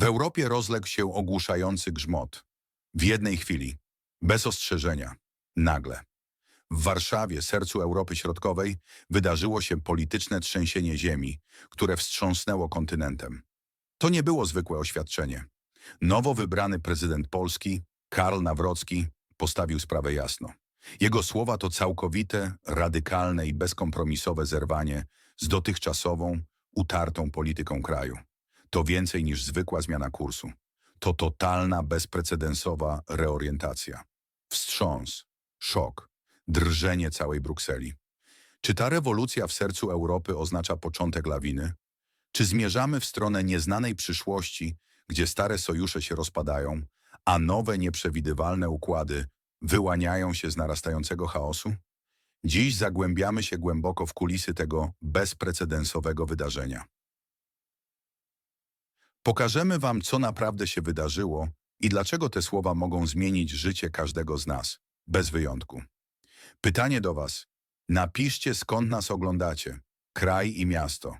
W Europie rozległ się ogłuszający grzmot. W jednej chwili, bez ostrzeżenia, nagle. W Warszawie, sercu Europy Środkowej, wydarzyło się polityczne trzęsienie ziemi, które wstrząsnęło kontynentem. To nie było zwykłe oświadczenie. Nowo wybrany prezydent Polski, Karl Nawrocki, postawił sprawę jasno. Jego słowa to całkowite, radykalne i bezkompromisowe zerwanie z dotychczasową, utartą polityką kraju. To więcej niż zwykła zmiana kursu. To totalna, bezprecedensowa reorientacja. Wstrząs, szok, drżenie całej Brukseli. Czy ta rewolucja w sercu Europy oznacza początek lawiny? Czy zmierzamy w stronę nieznanej przyszłości, gdzie stare sojusze się rozpadają, a nowe, nieprzewidywalne układy wyłaniają się z narastającego chaosu? Dziś zagłębiamy się głęboko w kulisy tego bezprecedensowego wydarzenia. Pokażemy Wam, co naprawdę się wydarzyło i dlaczego te słowa mogą zmienić życie każdego z nas, bez wyjątku. Pytanie do Was. Napiszcie, skąd nas oglądacie. Kraj i miasto.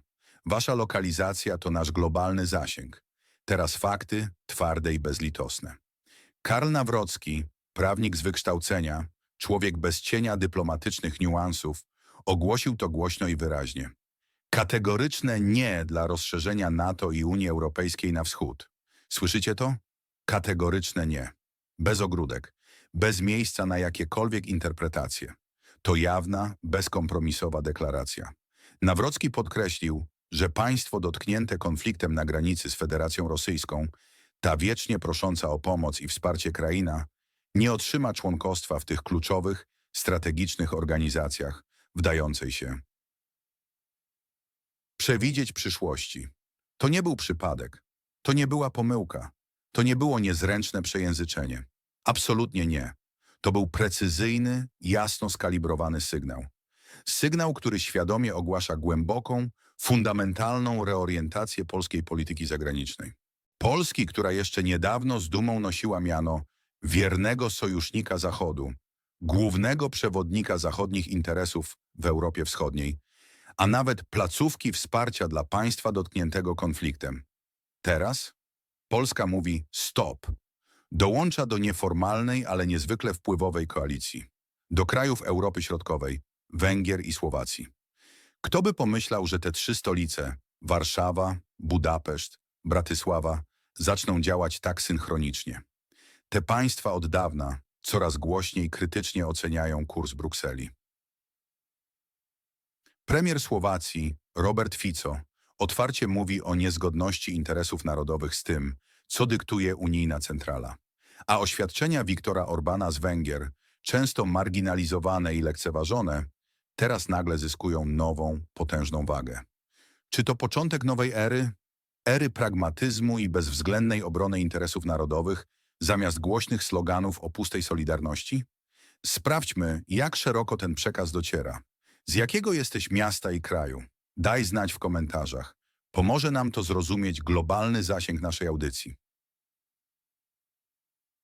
Wasza lokalizacja to nasz globalny zasięg. Teraz fakty, twarde i bezlitosne. Karl Nawrocki, prawnik z wykształcenia, człowiek bez cienia dyplomatycznych niuansów, ogłosił to głośno i wyraźnie. Kategoryczne nie dla rozszerzenia NATO i Unii Europejskiej na wschód. Słyszycie to? Kategoryczne nie. Bez ogródek, bez miejsca na jakiekolwiek interpretacje. To jawna, bezkompromisowa deklaracja. Nawrocki podkreślił, że państwo dotknięte konfliktem na granicy z Federacją Rosyjską, ta wiecznie prosząca o pomoc i wsparcie kraina, nie otrzyma członkostwa w tych kluczowych, strategicznych organizacjach wdającej się. Przewidzieć przyszłości. To nie był przypadek. To nie była pomyłka. To nie było niezręczne przejęzyczenie. Absolutnie nie. To był precyzyjny, jasno skalibrowany sygnał. Sygnał, który świadomie ogłasza głęboką, fundamentalną reorientację polskiej polityki zagranicznej. Polski, która jeszcze niedawno z dumą nosiła miano wiernego sojusznika Zachodu, głównego przewodnika zachodnich interesów w Europie Wschodniej, a nawet placówki wsparcia dla państwa dotkniętego konfliktem. Teraz Polska mówi stop. Dołącza do nieformalnej, ale niezwykle wpływowej koalicji. Do krajów Europy Środkowej, Węgier i Słowacji. Kto by pomyślał, że te trzy stolice, Warszawa, Budapeszt, Bratysława, zaczną działać tak synchronicznie? Te państwa od dawna coraz głośniej krytycznie oceniają kurs Brukseli. Premier Słowacji, Robert Fico, otwarcie mówi o niezgodności interesów narodowych z tym, co dyktuje unijna centrala. A oświadczenia Viktora Orbana z Węgier, często marginalizowane i lekceważone, teraz nagle zyskują nową, potężną wagę. Czy to początek nowej ery? Ery pragmatyzmu i bezwzględnej obrony interesów narodowych zamiast głośnych sloganów o pustej solidarności? Sprawdźmy, jak szeroko ten przekaz dociera. Z jakiego jesteś miasta i kraju? Daj znać w komentarzach. Pomoże nam to zrozumieć globalny zasięg naszej audycji.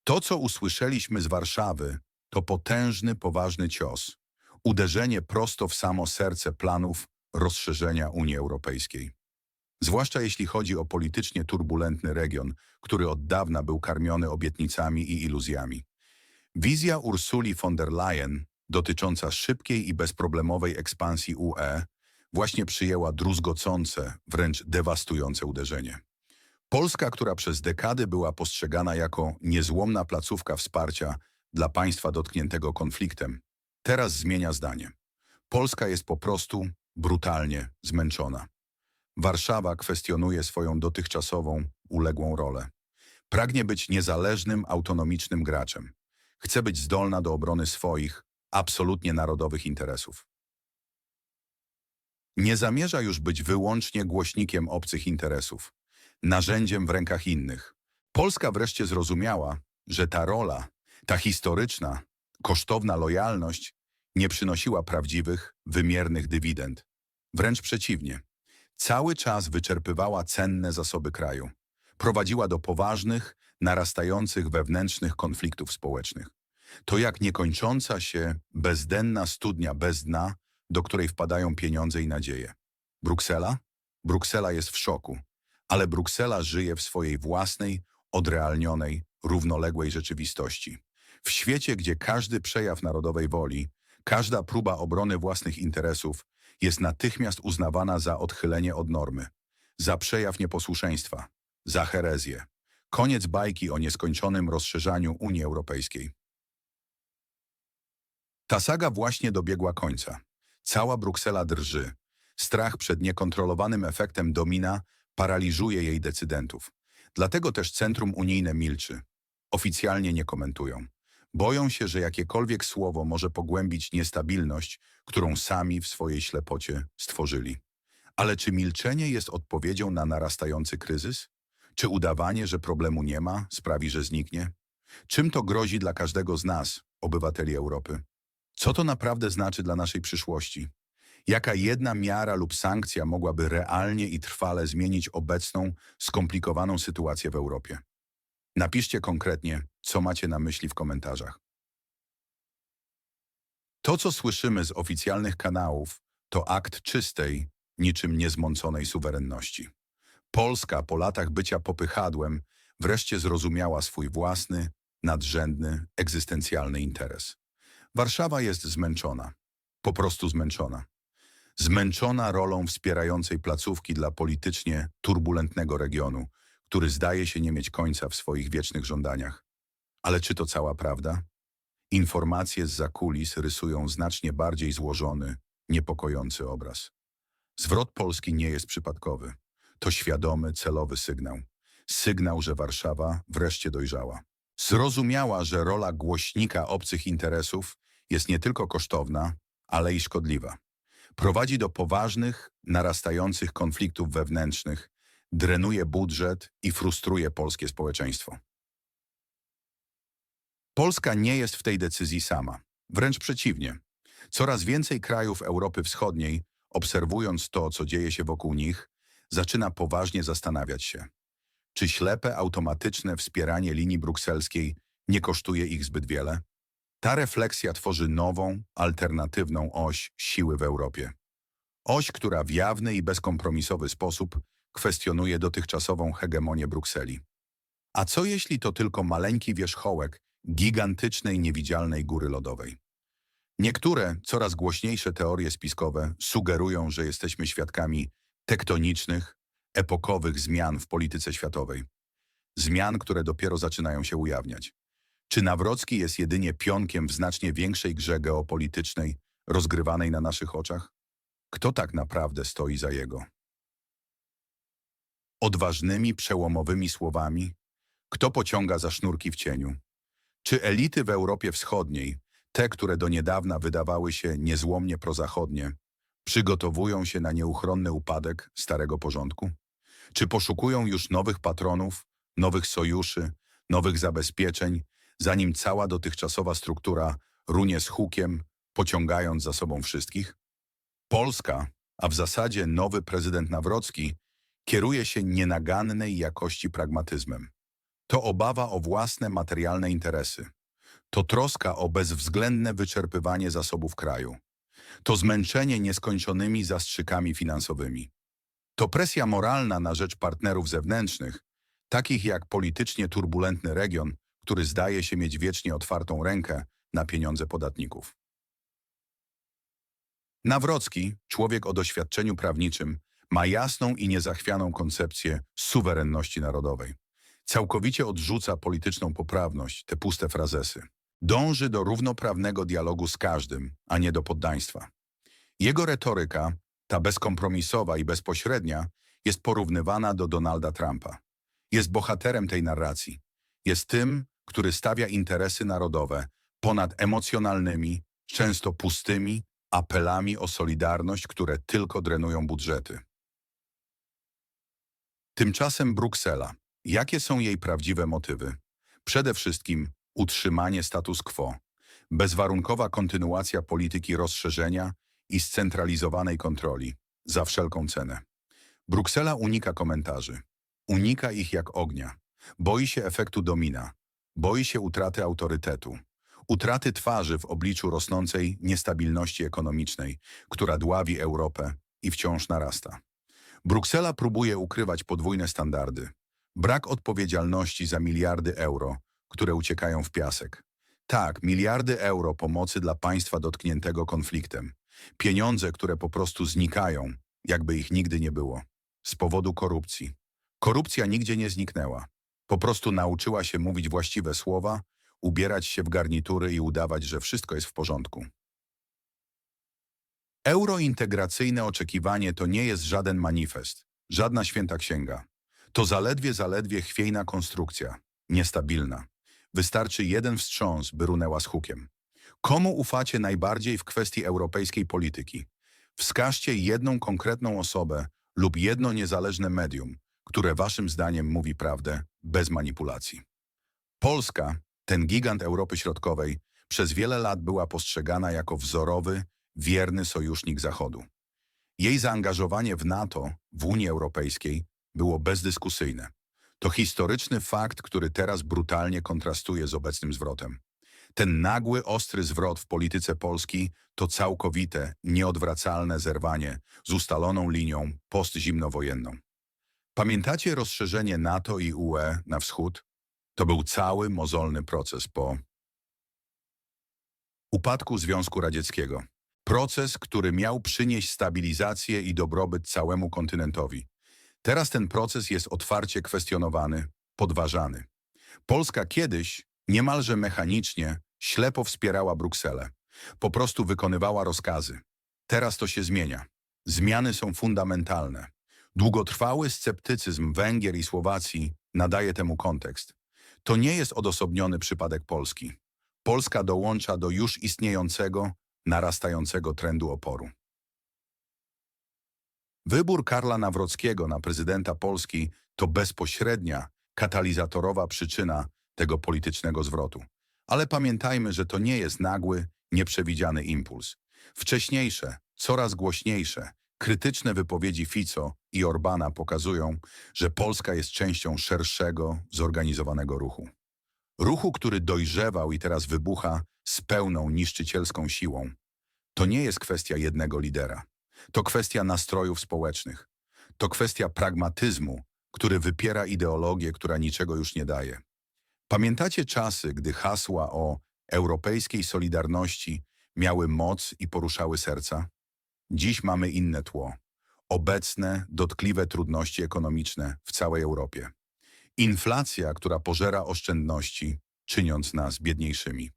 To, co usłyszeliśmy z Warszawy, to potężny, poważny cios. Uderzenie prosto w samo serce planów rozszerzenia Unii Europejskiej. Zwłaszcza jeśli chodzi o politycznie turbulentny region, który od dawna był karmiony obietnicami i iluzjami. Wizja Ursuli von der Leyen dotycząca szybkiej i bezproblemowej ekspansji UE właśnie przyjęła druzgocące, wręcz dewastujące uderzenie. Polska, która przez dekady była postrzegana jako niezłomna placówka wsparcia dla państwa dotkniętego konfliktem, teraz zmienia zdanie. Polska jest po prostu brutalnie zmęczona. Warszawa kwestionuje swoją dotychczasową, uległą rolę. Pragnie być niezależnym, autonomicznym graczem. Chce być zdolna do obrony swoich, absolutnie narodowych interesów. Nie zamierza już być wyłącznie głośnikiem obcych interesów, narzędziem w rękach innych. Polska wreszcie zrozumiała, że ta rola, ta historyczna, kosztowna lojalność nie przynosiła prawdziwych, wymiernych dywidend. Wręcz przeciwnie. Cały czas wyczerpywała cenne zasoby kraju. Prowadziła do poważnych, narastających wewnętrznych konfliktów społecznych. To jak niekończąca się, bezdenna studnia bez dna, do której wpadają pieniądze i nadzieje. Bruksela? Bruksela jest w szoku. Ale Bruksela żyje w swojej własnej, odrealnionej, równoległej rzeczywistości. W świecie, gdzie każdy przejaw narodowej woli, każda próba obrony własnych interesów jest natychmiast uznawana za odchylenie od normy, za przejaw nieposłuszeństwa, za herezję. Koniec bajki o nieskończonym rozszerzaniu Unii Europejskiej. Ta saga właśnie dobiegła końca. Cała Bruksela drży. Strach przed niekontrolowanym efektem domina paraliżuje jej decydentów. Dlatego też Centrum Unijne milczy. Oficjalnie nie komentują. Boją się, że jakiekolwiek słowo może pogłębić niestabilność, którą sami w swojej ślepocie stworzyli. Ale czy milczenie jest odpowiedzią na narastający kryzys? Czy udawanie, że problemu nie ma, sprawi, że zniknie? Czym to grozi dla każdego z nas, obywateli Europy? Co to naprawdę znaczy dla naszej przyszłości? Jaka jedna miara lub sankcja mogłaby realnie i trwale zmienić obecną, skomplikowaną sytuację w Europie? Napiszcie konkretnie, co macie na myśli w komentarzach. To, co słyszymy z oficjalnych kanałów, to akt czystej, niczym niezmąconej suwerenności. Polska po latach bycia popychadłem wreszcie zrozumiała swój własny, nadrzędny, egzystencjalny interes. Warszawa jest zmęczona. Po prostu zmęczona. Zmęczona rolą wspierającej placówki dla politycznie turbulentnego regionu, który zdaje się nie mieć końca w swoich wiecznych żądaniach. Ale czy to cała prawda? Informacje z zakulis rysują znacznie bardziej złożony, niepokojący obraz. Zwrot Polski nie jest przypadkowy. To świadomy, celowy sygnał. Sygnał, że Warszawa wreszcie dojrzała. Zrozumiała, że rola głośnika obcych interesów jest nie tylko kosztowna, ale i szkodliwa. Prowadzi do poważnych, narastających konfliktów wewnętrznych, drenuje budżet i frustruje polskie społeczeństwo. Polska nie jest w tej decyzji sama. Wręcz przeciwnie. Coraz więcej krajów Europy Wschodniej, obserwując to, co dzieje się wokół nich, zaczyna poważnie zastanawiać się, czy ślepe, automatyczne wspieranie linii brukselskiej nie kosztuje ich zbyt wiele? Ta refleksja tworzy nową, alternatywną oś siły w Europie. Oś, która w jawny i bezkompromisowy sposób kwestionuje dotychczasową hegemonię Brukseli. A co jeśli to tylko maleńki wierzchołek gigantycznej, niewidzialnej góry lodowej? Niektóre, coraz głośniejsze teorie spiskowe sugerują, że jesteśmy świadkami tektonicznych, epokowych zmian w polityce światowej. Zmian, które dopiero zaczynają się ujawniać. Czy Nawrocki jest jedynie pionkiem w znacznie większej grze geopolitycznej, rozgrywanej na naszych oczach? Kto tak naprawdę stoi za jego? Odważnymi, przełomowymi słowami? Kto pociąga za sznurki w cieniu? Czy elity w Europie Wschodniej, te, które do niedawna wydawały się niezłomnie prozachodnie, przygotowują się na nieuchronny upadek starego porządku? Czy poszukują już nowych patronów, nowych sojuszy, nowych zabezpieczeń, zanim cała dotychczasowa struktura runie z hukiem, pociągając za sobą wszystkich? Polska, a w zasadzie nowy prezydent Nawrocki, kieruje się nienagannej jakości pragmatyzmem. To obawa o własne materialne interesy. To troska o bezwzględne wyczerpywanie zasobów kraju. To zmęczenie nieskończonymi zastrzykami finansowymi. To presja moralna na rzecz partnerów zewnętrznych, takich jak politycznie turbulentny region, który zdaje się mieć wiecznie otwartą rękę na pieniądze podatników. Nawrocki, człowiek o doświadczeniu prawniczym, ma jasną i niezachwianą koncepcję suwerenności narodowej. Całkowicie odrzuca polityczną poprawność, te puste frazesy. Dąży do równoprawnego dialogu z każdym, a nie do poddaństwa. Jego retoryka, ta bezkompromisowa i bezpośrednia, jest porównywana do Donalda Trumpa. Jest bohaterem tej narracji. Jest tym, który stawia interesy narodowe ponad emocjonalnymi, często pustymi apelami o solidarność, które tylko drenują budżety. Tymczasem Bruksela. Jakie są jej prawdziwe motywy? Przede wszystkim utrzymanie status quo, bezwarunkowa kontynuacja polityki rozszerzenia i scentralizowanej kontroli, za wszelką cenę. Bruksela unika komentarzy. Unika ich jak ognia. Boi się efektu domina. Boi się utraty autorytetu. Utraty twarzy w obliczu rosnącej niestabilności ekonomicznej, która dławi Europę i wciąż narasta. Bruksela próbuje ukrywać podwójne standardy. Brak odpowiedzialności za miliardy euro, które uciekają w piasek. Tak, miliardy euro pomocy dla państwa dotkniętego konfliktem. Pieniądze, które po prostu znikają, jakby ich nigdy nie było. Z powodu korupcji. Korupcja nigdzie nie zniknęła. Po prostu nauczyła się mówić właściwe słowa, ubierać się w garnitury i udawać, że wszystko jest w porządku. Eurointegracyjne oczekiwanie to nie jest żaden manifest, żadna święta księga. To zaledwie, zaledwie chwiejna konstrukcja, niestabilna. Wystarczy jeden wstrząs, by runęła z hukiem. Komu ufacie najbardziej w kwestii europejskiej polityki? Wskażcie jedną konkretną osobę lub jedno niezależne medium, które waszym zdaniem mówi prawdę bez manipulacji. Polska, ten gigant Europy Środkowej, przez wiele lat była postrzegana jako wzorowy, wierny sojusznik Zachodu. Jej zaangażowanie w NATO, w Unii Europejskiej, było bezdyskusyjne. To historyczny fakt, który teraz brutalnie kontrastuje z obecnym zwrotem. Ten nagły, ostry zwrot w polityce Polski to całkowite, nieodwracalne zerwanie z ustaloną linią postzimnowojenną. Pamiętacie rozszerzenie NATO i UE na wschód? To był cały mozolny proces po upadku Związku Radzieckiego. Proces, który miał przynieść stabilizację i dobrobyt całemu kontynentowi. Teraz ten proces jest otwarcie kwestionowany, podważany. Polska kiedyś, niemalże mechanicznie, ślepo wspierała Brukselę. Po prostu wykonywała rozkazy. Teraz to się zmienia. Zmiany są fundamentalne. Długotrwały sceptycyzm Węgier i Słowacji nadaje temu kontekst. To nie jest odosobniony przypadek Polski. Polska dołącza do już istniejącego, narastającego trendu oporu. Wybór Karla Nawrockiego na prezydenta Polski to bezpośrednia, katalizatorowa przyczyna tego politycznego zwrotu. Ale pamiętajmy, że to nie jest nagły, nieprzewidziany impuls. Wcześniejsze, coraz głośniejsze, krytyczne wypowiedzi Fico i Orbana pokazują, że Polska jest częścią szerszego, zorganizowanego ruchu. Ruchu, który dojrzewał i teraz wybucha z pełną niszczycielską siłą. To nie jest kwestia jednego lidera. To kwestia nastrojów społecznych. To kwestia pragmatyzmu, który wypiera ideologię, która niczego już nie daje. Pamiętacie czasy, gdy hasła o europejskiej solidarności miały moc i poruszały serca? Dziś mamy inne tło. Obecne, dotkliwe trudności ekonomiczne w całej Europie. Inflacja, która pożera oszczędności, czyniąc nas biedniejszymi.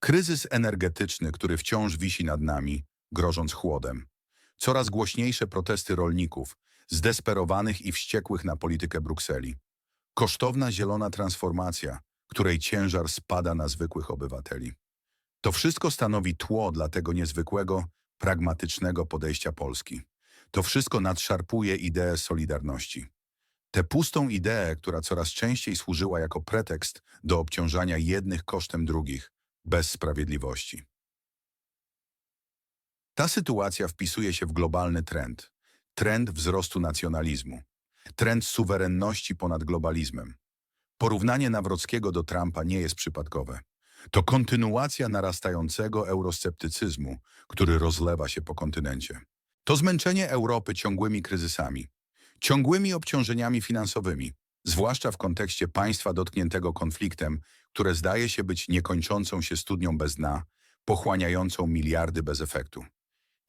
Kryzys energetyczny, który wciąż wisi nad nami, grożąc chłodem. Coraz głośniejsze protesty rolników, zdesperowanych i wściekłych na politykę Brukseli. Kosztowna zielona transformacja, której ciężar spada na zwykłych obywateli. To wszystko stanowi tło dla tego niezwykłego, pragmatycznego podejścia Polski. To wszystko nadszarpuje ideę solidarności. Tę pustą ideę, która coraz częściej służyła jako pretekst do obciążania jednych kosztem drugich, bez sprawiedliwości. Ta sytuacja wpisuje się w globalny trend. Trend wzrostu nacjonalizmu. Trend suwerenności ponad globalizmem. Porównanie Nawrockiego do Trumpa nie jest przypadkowe. To kontynuacja narastającego eurosceptycyzmu, który rozlewa się po kontynencie. To zmęczenie Europy ciągłymi kryzysami, ciągłymi obciążeniami finansowymi, zwłaszcza w kontekście państwa dotkniętego konfliktem, które zdaje się być niekończącą się studnią bez dna, pochłaniającą miliardy bez efektu.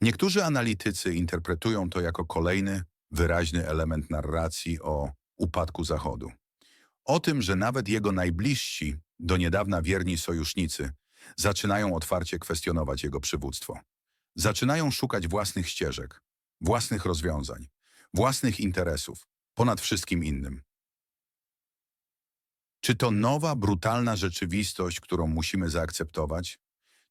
Niektórzy analitycy interpretują to jako kolejny, wyraźny element narracji o upadku Zachodu. O tym, że nawet jego najbliżsi, do niedawna wierni sojusznicy, zaczynają otwarcie kwestionować jego przywództwo. Zaczynają szukać własnych ścieżek, własnych rozwiązań, własnych interesów, ponad wszystkim innym. Czy to nowa, brutalna rzeczywistość, którą musimy zaakceptować?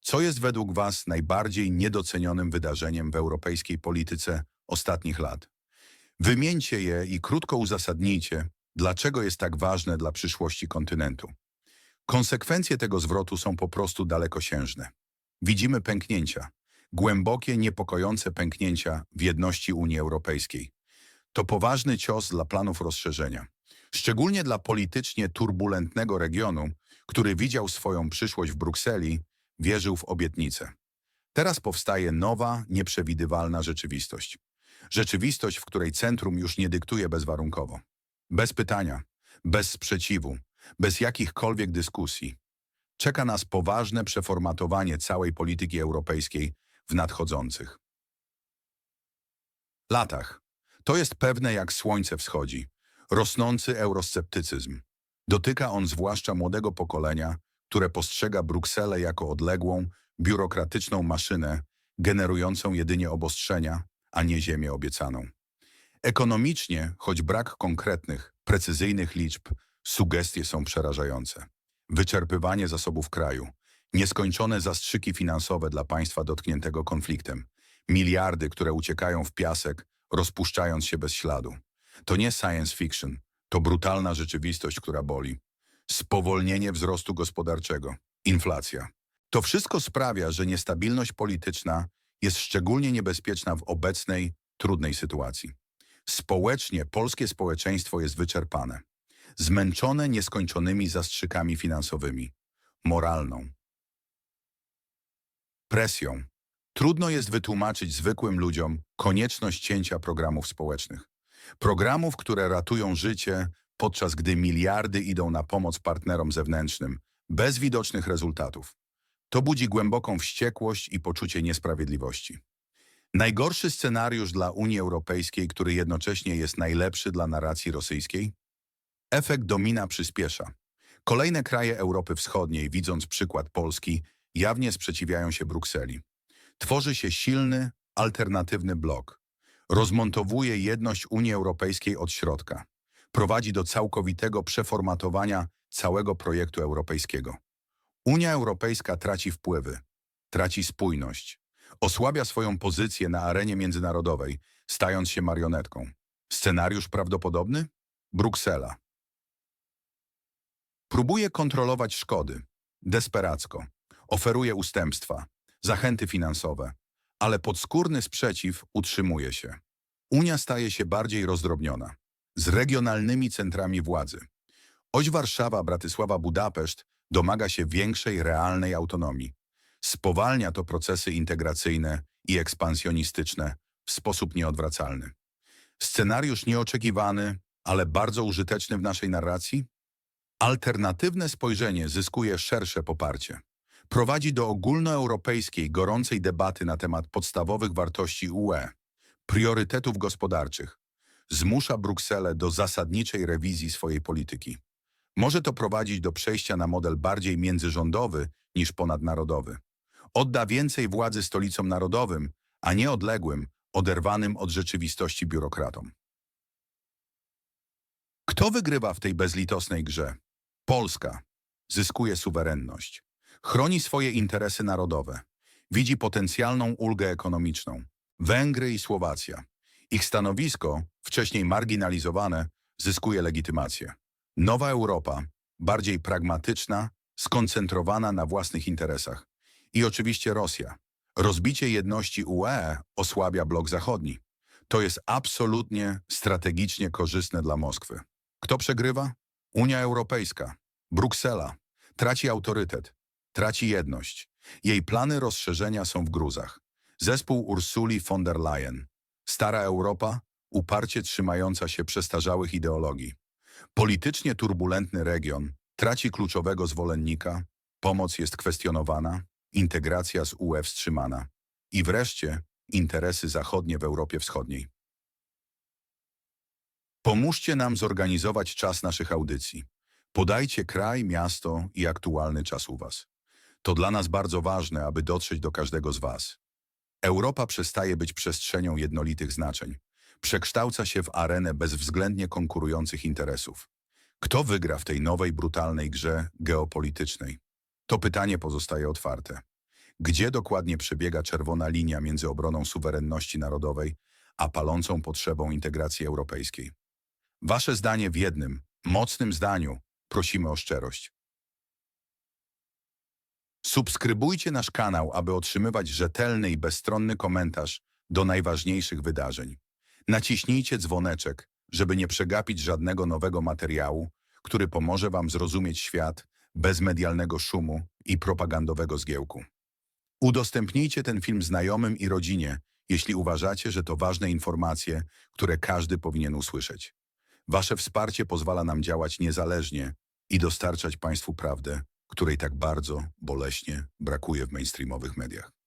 Co jest według Was najbardziej niedocenionym wydarzeniem w europejskiej polityce ostatnich lat? Wymieńcie je i krótko uzasadnijcie, dlaczego jest tak ważne dla przyszłości kontynentu. Konsekwencje tego zwrotu są po prostu dalekosiężne. Widzimy pęknięcia, głębokie, niepokojące pęknięcia w jedności Unii Europejskiej. To poważny cios dla planów rozszerzenia, szczególnie dla politycznie turbulentnego regionu, który widział swoją przyszłość w Brukseli, wierzył w obietnice. Teraz powstaje nowa, nieprzewidywalna rzeczywistość. Rzeczywistość, w której centrum już nie dyktuje bezwarunkowo. Bez pytania, bez sprzeciwu, bez jakichkolwiek dyskusji. Czeka nas poważne przeformatowanie całej polityki europejskiej w nadchodzących latach. To jest pewne jak słońce wschodzi. Rosnący eurosceptycyzm. Dotyka on zwłaszcza młodego pokolenia, które postrzega Brukselę jako odległą, biurokratyczną maszynę generującą jedynie obostrzenia, a nie ziemię obiecaną. Ekonomicznie, choć brak konkretnych, precyzyjnych liczb, sugestie są przerażające. Wyczerpywanie zasobów kraju, nieskończone zastrzyki finansowe dla państwa dotkniętego konfliktem, miliardy, które uciekają w piasek, rozpuszczając się bez śladu. To nie science fiction, to brutalna rzeczywistość, która boli. Spowolnienie wzrostu gospodarczego, inflacja. To wszystko sprawia, że niestabilność polityczna jest szczególnie niebezpieczna w obecnej, trudnej sytuacji. Społecznie polskie społeczeństwo jest wyczerpane, zmęczone nieskończonymi zastrzykami finansowymi, moralną, presją. Trudno jest wytłumaczyć zwykłym ludziom konieczność cięcia programów społecznych. Programów, które ratują życie, podczas gdy miliardy idą na pomoc partnerom zewnętrznym, bez widocznych rezultatów. To budzi głęboką wściekłość i poczucie niesprawiedliwości. Najgorszy scenariusz dla Unii Europejskiej, który jednocześnie jest najlepszy dla narracji rosyjskiej? Efekt domina przyspiesza. Kolejne kraje Europy Wschodniej, widząc przykład Polski, jawnie sprzeciwiają się Brukseli. Tworzy się silny, alternatywny blok. Rozmontowuje jedność Unii Europejskiej od środka. Prowadzi do całkowitego przeformatowania całego projektu europejskiego. Unia Europejska traci wpływy, traci spójność, osłabia swoją pozycję na arenie międzynarodowej, stając się marionetką. Scenariusz prawdopodobny? Bruksela. Próbuje kontrolować szkody, desperacko, oferuje ustępstwa, zachęty finansowe, ale podskórny sprzeciw utrzymuje się. Unia staje się bardziej rozdrobniona, z regionalnymi centrami władzy. Oś Warszawa, Bratysława, Budapeszt domaga się większej realnej autonomii. Spowalnia to procesy integracyjne i ekspansjonistyczne w sposób nieodwracalny. Scenariusz nieoczekiwany, ale bardzo użyteczny w naszej narracji? Alternatywne spojrzenie zyskuje szersze poparcie. Prowadzi do ogólnoeuropejskiej, gorącej debaty na temat podstawowych wartości UE, priorytetów gospodarczych. Zmusza Brukselę do zasadniczej rewizji swojej polityki. Może to prowadzić do przejścia na model bardziej międzyrządowy niż ponadnarodowy. Odda więcej władzy stolicom narodowym, a nie odległym, oderwanym od rzeczywistości biurokratom. Kto wygrywa w tej bezlitosnej grze? Polska. Zyskuje suwerenność. Chroni swoje interesy narodowe. Widzi potencjalną ulgę ekonomiczną. Węgry i Słowacja. Ich stanowisko, wcześniej marginalizowane, zyskuje legitymację. Nowa Europa, bardziej pragmatyczna, skoncentrowana na własnych interesach. I oczywiście Rosja. Rozbicie jedności UE osłabia blok zachodni. To jest absolutnie strategicznie korzystne dla Moskwy. Kto przegrywa? Unia Europejska. Bruksela. Traci autorytet. Traci jedność. Jej plany rozszerzenia są w gruzach. Zespół Ursuli von der Leyen. Stara Europa, uparcie trzymająca się przestarzałych ideologii. Politycznie turbulentny region traci kluczowego zwolennika, pomoc jest kwestionowana, integracja z UE wstrzymana i wreszcie interesy zachodnie w Europie Wschodniej. Pomóżcie nam zorganizować czas naszych audycji. Podajcie kraj, miasto i aktualny czas u Was. To dla nas bardzo ważne, aby dotrzeć do każdego z Was. Europa przestaje być przestrzenią jednolitych znaczeń. Przekształca się w arenę bezwzględnie konkurujących interesów. Kto wygra w tej nowej, brutalnej grze geopolitycznej? To pytanie pozostaje otwarte. Gdzie dokładnie przebiega czerwona linia między obroną suwerenności narodowej a palącą potrzebą integracji europejskiej? Wasze zdanie w jednym, mocnym zdaniu prosimy o szczerość. Subskrybujcie nasz kanał, aby otrzymywać rzetelny i bezstronny komentarz do najważniejszych wydarzeń. Naciśnijcie dzwoneczek, żeby nie przegapić żadnego nowego materiału, który pomoże Wam zrozumieć świat bez medialnego szumu i propagandowego zgiełku. Udostępnijcie ten film znajomym i rodzinie, jeśli uważacie, że to ważne informacje, które każdy powinien usłyszeć. Wasze wsparcie pozwala nam działać niezależnie i dostarczać Państwu prawdę, której tak bardzo, boleśnie brakuje w mainstreamowych mediach.